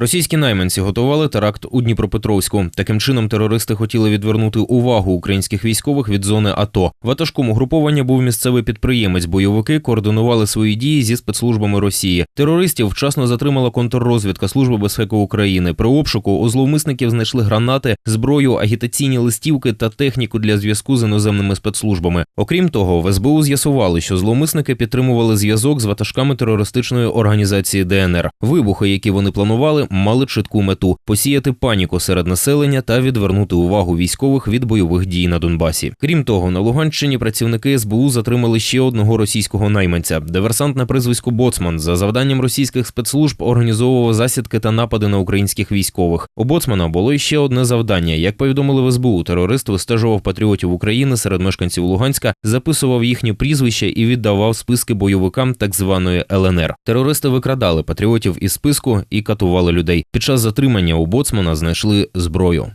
Російські найманці готували теракт у Дніпропетровську. Таким чином терористи хотіли відвернути увагу українських військових від зони АТО. Ватажком угруповання був місцевий підприємець. Бойовики координували свої дії зі спецслужбами Росії. Терористів вчасно затримала контррозвідка Служби безпеки України. При обшуку у зловмисників знайшли гранати, зброю, агітаційні листівки та техніку для зв'язку з іноземними спецслужбами. Окрім того, в СБУ з'ясували, що зловмисники підтримували зв'язок з ватажками терористичної організації ДНР. Вибухи, які вони планували, мали чітку мету посіяти паніку серед населення та відвернути увагу військових від бойових дій на Донбасі. Крім того, на Луганщині працівники СБУ затримали ще одного російського найманця. Диверсант на прізвиську Боцман за завданням російських спецслужб організовував засідки та напади на українських військових. У Боцмана було ще одне завдання. Як повідомили в СБУ, терорист вистежував патріотів України серед мешканців Луганська, записував їхні прізвища і віддавав списки бойовикам так званої ЛНР. Терористи викрадали патріотів із списку і катували людей. Під час затримання у боцмана знайшли зброю.